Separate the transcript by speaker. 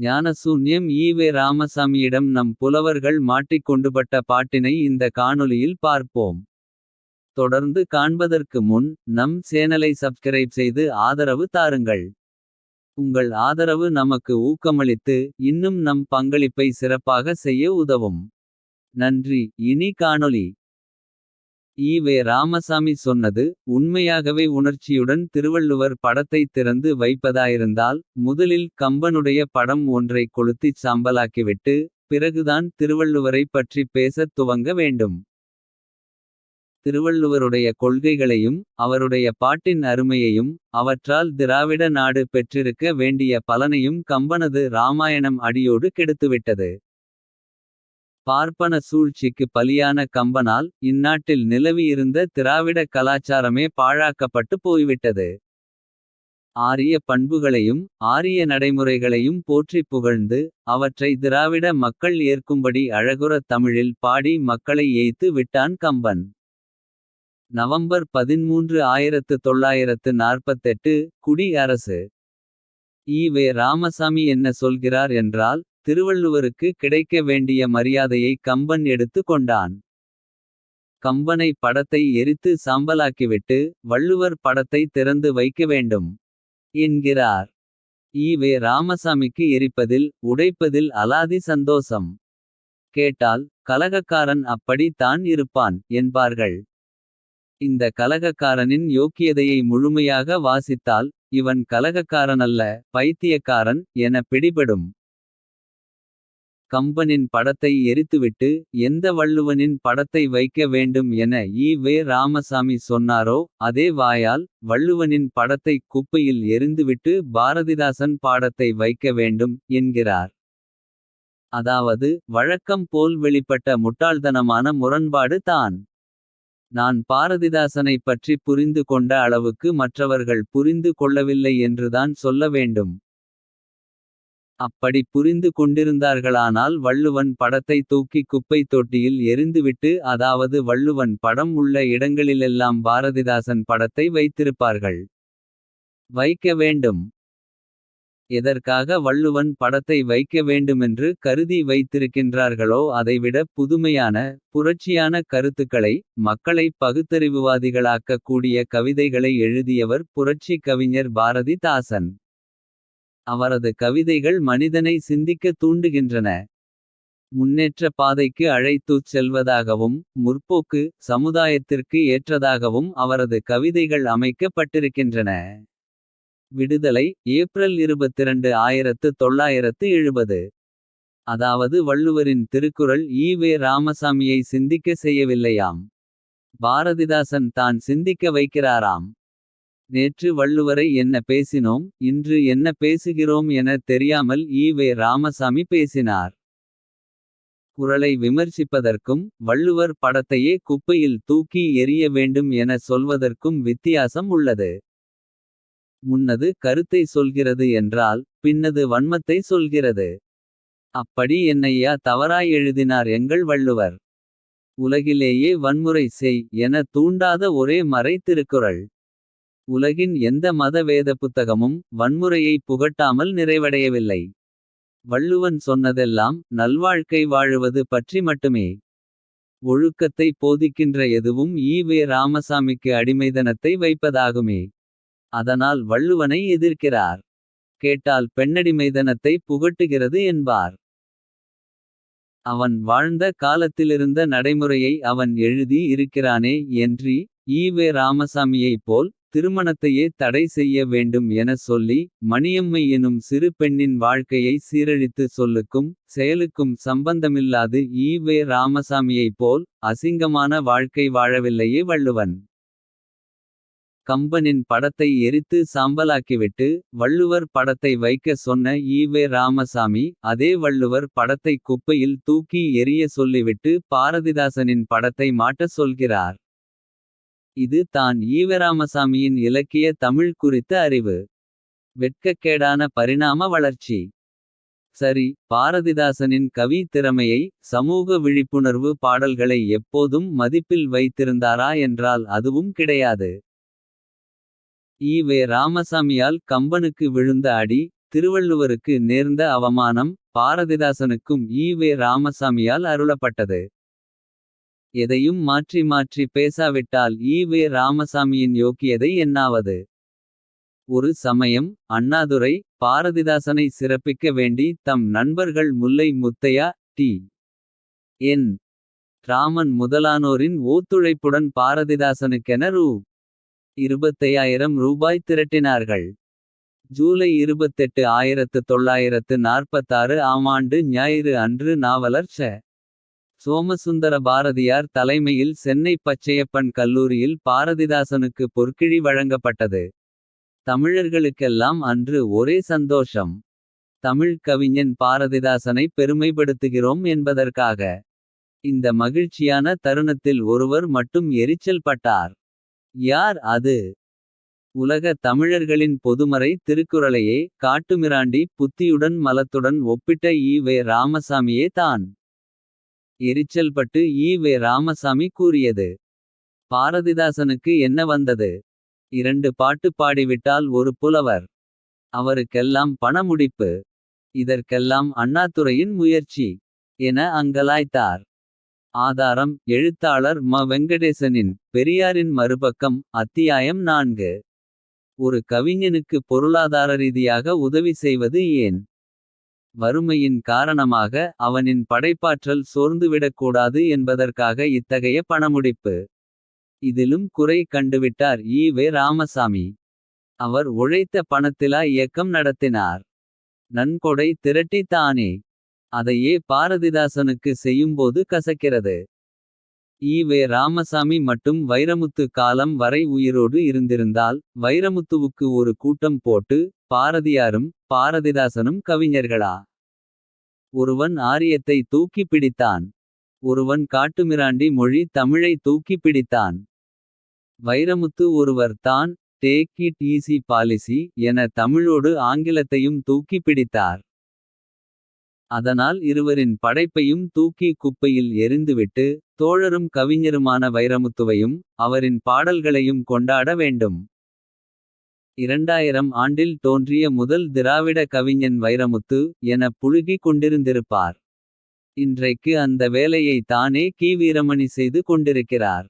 Speaker 1: ஞானசூன்யம் EV ராமசாமியிடம் நம் புலவர்கள் மாட்டிக் கொண்டுபட்ட பாட்டினை இந்த காணொளியில் பார்ப்போம். தொடர்ந்து காண்பதற்கு முன் நம் சேனலை சப்ஸ்கிரைப் செய்து ஆதரவு தாருங்கள். உங்கள் ஆதரவு நமக்கு ஊக்கமளித்து இன்னும் நம் பங்களிப்பை சிறப்பாக செய்ய உதவும். நன்றி இனி காணொளி. ஈவே ராமசாமி சொன்னது உண்மையாகவே உணர்ச்சியுடன் திருவள்ளுவர் படத்தை திறந்து வைப்பதாயிருந்தால். முதலில் கம்பனுடைய படம் ஒன்றை கொளுத்திச் சாம்பலாக்கிவிட்டு. பிறகுதான் திருவள்ளுவரைப் பற்றிப் பேசத் துவங்க வேண்டும். திருவள்ளுவருடைய கொள்கைகளையும் அவருடைய பாட்டின் அருமையையும். அவற்றால் திராவிட நாடு பெற்றிருக்க வேண்டிய பலனையும். கம்பனது இராமாயணம் அடியோடு கெடுத்துவிட்டது. பார்ப்பன சூழ்ச்சிக்கு பலியான கம்பனால். இந்நாட்டில் நிலவியிருந்த திராவிட கலாச்சாரமே பாழாக்கப்பட்டு போய்விட்டது. ஆரிய பண்புகளையும் ஆரிய நடைமுறைகளையும் போற்றிப் புகழ்ந்து. அவற்றை திராவிட மக்கள் ஏற்கும்படி அழகுறத் தமிழில் பாடி மக்களை ஏய்த்து விட்டான் கம்பன். நவம்பர் 13 1948 குடி அரசு. ஈ.வே ராமசாமி என்ன சொல்கிறார் என்றால். திருவள்ளுவருக்கு கிடைக்க வேண்டிய மரியாதையை கம்பன் எடுத்து கொண்டான். கம்பனை படத்தை எரித்து சாம்பலாக்கிவிட்டு. வள்ளுவர் படத்தை திறந்து வைக்க வேண்டும். என்கிறார். ஈ.வே ராமசாமிக்கு எரிப்பதில் உடைப்பதில் அலாதி சந்தோஷம் கேட்டால் கலகக்காரன் அப்படி தான் இருப்பான் என்பார்கள். இந்த கலகக்காரனின் யோக்கியதையை முழுமையாக வாசித்தால். இவன் கலகக்காரனல்ல பைத்தியக்காரன் என பிடிபடும். கம்பனின் படத்தை எரித்துவிட்டு. எந்த வள்ளுவனின் படத்தை வைக்க வேண்டும் என ஈ வே ராமசாமி சொன்னாரோ. அதே வாயால் வள்ளுவனின் படத்தை குப்பையில் எரிந்துவிட்டு பாரதிதாசன் பாடத்தை வைக்க வேண்டும் என்கிறார். அதாவது வழக்கம் போல் வெளிப்பட்ட முட்டாள்தனமான முரண்பாடு தான். நான் பாரதிதாசனைப் பற்றி புரிந்து கொண்ட அளவுக்கு மற்றவர்கள் புரிந்து கொள்ளவில்லை என்றுதான் சொல்ல வேண்டும். அப்படி புரிந்து கொண்டிருந்தார்களானால் வள்ளுவன் படத்தை தூக்கி குப்பை தொட்டியில் எரிந்துவிட்டு அதாவது வள்ளுவன் படம் உள்ள இடங்களிலெல்லாம் பாரதிதாசன் படத்தை வைத்திருப்பார்கள். வைக்க வேண்டும். எதற்காக வள்ளுவன் படத்தை வைக்க வேண்டுமென்று கருதி வைத்திருக்கின்றார்களோ அதைவிட புதுமையான. புரட்சியான கருத்துக்களை மக்களை பகுத்தறிவுவாதிகளாக்கக் கூடிய கவிதைகளை எழுதியவர் புரட்சி கவிஞர் பாரதிதாசன். அவரது கவிதைகள் மனிதனை சிந்திக்க தூண்டுகின்றன. முன்னேற்ற பாதைக்கு அழைத்துச் செல்வதாகவும். முற்போக்கு சமுதாயத்திற்கு ஏற்றதாகவும் அவரது கவிதைகள் அமைக்கப்பட்டிருக்கின்றன. விடுதலை ஏப்ரல் 22 1970. அதாவது வள்ளுவரின் திருக்குறள் ஈ.வே ராமசாமியை சிந்திக்க செய்யவில்லையாம். பாரதிதாசன் தான் சிந்திக்க வைக்கிறாராம். நேற்று வள்ளுவரை என்ன பேசினோம் இன்று என்ன பேசுகிறோம் என தெரியாமல் ஈ.வே ராமசாமி பேசினார். குரலை விமர்சிப்பதற்கும் வள்ளுவர் படத்தையே குப்பையில் தூக்கி எறிய வேண்டும் என சொல்வதற்கும் வித்தியாசம் உள்ளது. முன்னது கருத்தை சொல்கிறது என்றால் பின்னது வன்மத்தை சொல்கிறது. அப்படி என்னையா தவறாய் எழுதினார் எங்கள் வள்ளுவர். உலகிலேயே வன்முறை செய் என தூண்டாத ஒரே மறை திருக்குறள். உலகின் எந்த மத வேத புத்தகமும் வன்முறையை புகட்டாமல் நிறைவடையவில்லை. வள்ளுவன் சொன்னதெல்லாம் நல்வாழ்க்கை வாழுவது பற்றி மட்டுமே. ஒழுக்கத்தை போதிக்கின்ற எதுவும் ஈ.வே ராமசாமிக்கு அடிமைதனத்தை வைப்பதாகுமே. அதனால் வள்ளுவனை எதிர்க்கிறார். கேட்டால் பெண்ணடிமைதனத்தை புகட்டுகிறது என்பார். அவன் வாழ்ந்த காலத்திலிருந்த நடைமுறையை அவன் எழுதி இருக்கிறானே என்றி. ஈ.வே ராமசாமியைப் போல் திருமணத்தையே தடை செய்ய வேண்டும் என சொல்லி. மணியம்மை எனும் சிறு பெண்ணின் வாழ்க்கையை சீரழித்து சொல்லுக்கும். செயலுக்கும் சம்பந்தமில்லாது ஈ வே ராமசாமியைப் போல். அசிங்கமான வாழ்க்கை வாழவில்லையே வள்ளுவன். கம்பனின் படத்தை எரித்து சாம்பலாக்கிவிட்டு. வள்ளுவர் படத்தை வைக்க சொன்ன ஈ வே ராமசாமி. அதே வள்ளுவர் படத்தை குப்பையில் தூக்கி எரிய சொல்லிவிட்டு. பாரதிதாசனின் படத்தை மாட்டச் சொல்கிறார். இது தான் ஈவராமசாமியின் இலக்கிய தமிழ் குறித்த அறிவு. வெட்கக்கேடான பரிணாம வளர்ச்சி. சரி பாரதிதாசனின் கவி திறமையை. சமூக விழிப்புணர்வு பாடல்களை எப்போதும் மதிப்பில் வைத்திருந்தாரா என்றால் அதுவும் கிடையாது. ஈ.வே ராமசாமியால் கம்பனுக்கு விழுந்த அடி. திருவள்ளுவருக்கு நேர்ந்த அவமானம். பாரதிதாசனுக்கும் ஈ. வே. ராமசாமியால் அருளப்பட்டது. எதையும் மாற்றி மாற்றி பேசாவிட்டால் ஈ. வே. ராமசாமியின் யோக்கியதை என்னாவது. ஒரு சமயம் அண்ணாதுரை பாரதிதாசனை சிறப்பிக்க வேண்டி. தம் நண்பர்கள் முல்லை முத்தையா டி. என். ராமன் முதலானோரின் ஓத்துழைப்புடன் பாரதிதாசனுக்கென ரூ. இருபத்தையாயிரம் ரூபாய் திரட்டினார்கள். ஜூலை 28 1946 ஆம் ஆண்டு ஞாயிறு அன்று நாவலர் ச. சோமசுந்தர பாரதியார் தலைமையில் சென்னை பச்சையப்பன் கல்லூரியில் பாரதிதாசனுக்கு பொற்கிழி வழங்கப்பட்டது. தமிழர்களுக்கெல்லாம் அன்று ஒரே சந்தோஷம். தமிழ் கவிஞன் பாரதிதாசனை பெருமைப்படுத்துகிறோம் என்பதற்காக. இந்த மகிழ்ச்சியான தருணத்தில் ஒருவர் மட்டும் எரிச்சல் பட்டார். யார் அது. உலக தமிழர்களின் பொதுமறை திருக்குறளையே. காட்டுமிராண்டி புத்தியுடன் மலத்துடன் ஒப்பிட்ட ஈ. வே. ராமசாமியே தான். எரிச்சல் பட்டு ஈ. வே. ராமசாமி கூறியது. பாரதிதாசனுக்கு என்ன வந்தது. இரண்டு பாட்டு பாடிவிட்டால் ஒரு புலவர். அவருக்கெல்லாம் பணமுடிப்பு. இதற்கெல்லாம் அண்ணாதுரையின் முயற்சி. என அங்கலாய்த்தார். ஆதாரம் எழுத்தாளர் ம. வெங்கடேசனின். பெரியாரின் மறுபக்கம் அத்தியாயம் நான்கு. ஒரு கவிஞனுக்கு பொருளாதார ரீதியாக உதவி செய்வது ஏன். வறுமையின் காரணமாக அவனின் படைப்பாற்றல் சோர்ந்துவிடக்கூடாது என்பதற்காக இத்தகைய பணமுடிப்பு. இதிலும் குறை கண்டுவிட்டார் ஈ. வே. ராமசாமி. அவர் உழைத்த பணத்திலா இயக்கம் நடத்தினார். நன்கொடை திரட்டி தானே. அதையே பாரதிதாசனுக்கு செய்யும்போது கசக்கிறது. ஈ. வே. ராமசாமி மட்டும் வைரமுத்து காலம் வரை உயிரோடு இருந்திருந்தால். வைரமுத்துவுக்கு ஒரு கூட்டம் போட்டு பாரதியாரும். பாரதிதாசனும் கவிஞர்களா. ஒருவன் ஆரியத்தை தூக்கி பிடித்தான். ஒருவன் காட்டுமிராண்டி மொழி தமிழை தூக்கி பிடித்தான். வைரமுத்து ஒருவர் தான் டேக் இட் ஈசி பாலிசி. என தமிழோடு ஆங்கிலத்தையும் தூக்கி பிடித்தார். அதனால் இருவரின் படைப்பையும் தூக்கி குப்பையில் எறிந்துவிட்டு. தோழரும் கவிஞருமான வைரமுத்துவையும். அவரின் பாடல்களையும் கொண்டாட வேண்டும். 2000 ஆண்டில் தோன்றிய முதல் திராவிட கவிஞன் வைரமுத்து. என புழுகிக் கொண்டிருந்திருப்பார். இன்றைக்கு அந்த வேலையை தானே கி. வீரமணி செய்து கொண்டிருக்கிறார்.